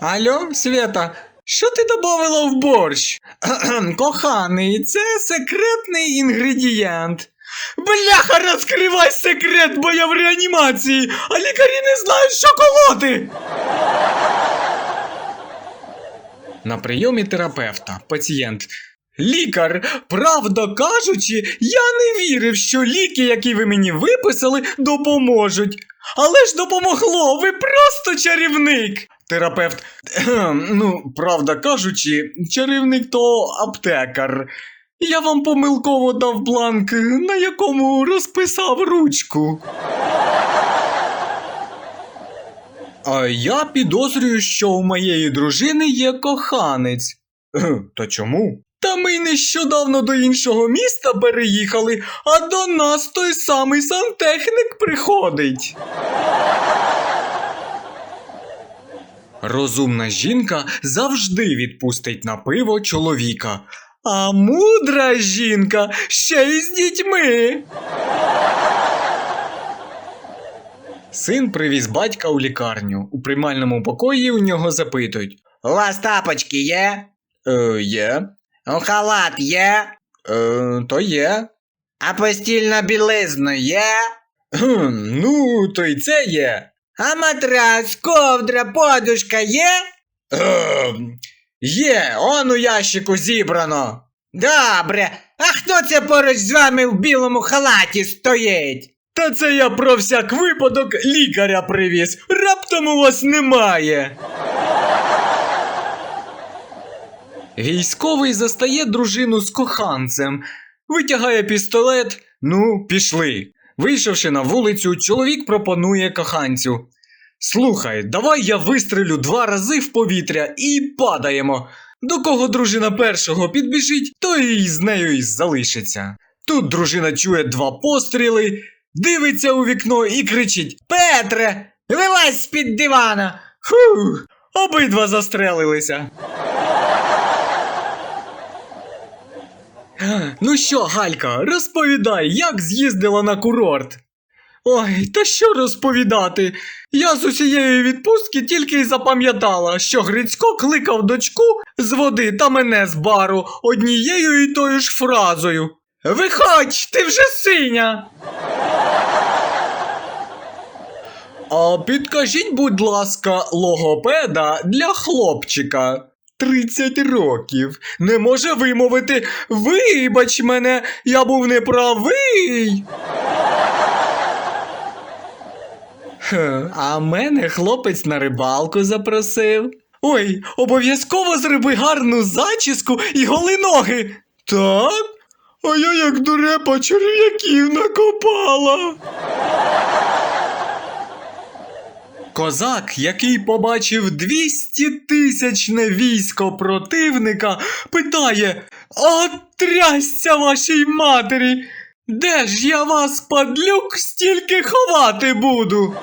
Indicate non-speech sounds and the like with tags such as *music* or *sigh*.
Алло, Света, що ти добавила в борщ? Коханий, це секретний інгредієнт. Бляха, розкривай секрет, бо я в реанімації, а лікарі не знають, що колоти. На прийомі терапевта пацієнт. Лікар, правда кажучи, я не вірив, що ліки, які ви мені виписали, допоможуть. Але ж допомогло, ви просто чарівник. Терапевт. *clears throat* Ну, правда кажучи, чарівник то аптекар. Я вам помилково дав бланк, на якому розписав ручку. А я підозрюю, що у моєї дружини є коханець. «Е, *clears throat* Та чому? Та ми нещодавно до іншого міста переїхали, а до нас той самий сантехнік приходить. Розумна жінка завжди відпустить на пиво чоловіка, а мудра жінка ще й з дітьми. Син привіз батька у лікарню. У приймальному покої у нього запитують: У вас тапочки є? Е, є. У халат є? Е, то є. А постільна білизна є? Хм, ну, то й це є. А матрас, ковдра, подушка є? Е, є, он у ящику зібрано. Добре. А хто це поруч з вами в білому халаті стоїть? Та це я про всяк випадок лікаря привіз. Раптом у вас немає. Військовий застає дружину з коханцем, витягає пістолет. Ну, пішли. Вийшовши на вулицю, чоловік пропонує коханцю. Слухай, давай я вистрелю два рази в повітря і падаємо. До кого дружина першого підбіжить, то і з нею і залишиться. Тут дружина чує два постріли, дивиться у вікно і кричить: Петре, вилазь з-під дивана. Фух, обидва застрелилися. Ну що, Галька, розповідай, як з'їздила на курорт? Ой, та що розповідати? Я з усієї відпустки тільки й запам'ятала, що Грицько кликав дочку з води та мене з бару однією і тою ж фразою. Виходь, ти вже синя. А підкажіть, будь ласка, логопеда для хлопчика. 30 років. Не може вимовити Вибач мене, я був неправий. А мене хлопець на рибалку запросив. Ой, обов'язково зроби гарну зачіску і голи ноги. Так? А я як дурепа черв'яків накопала. Козак, який побачив 200 тисячне військо противника, питає: А вашій матері! Де ж я вас, падлюк, стільки ховати буду?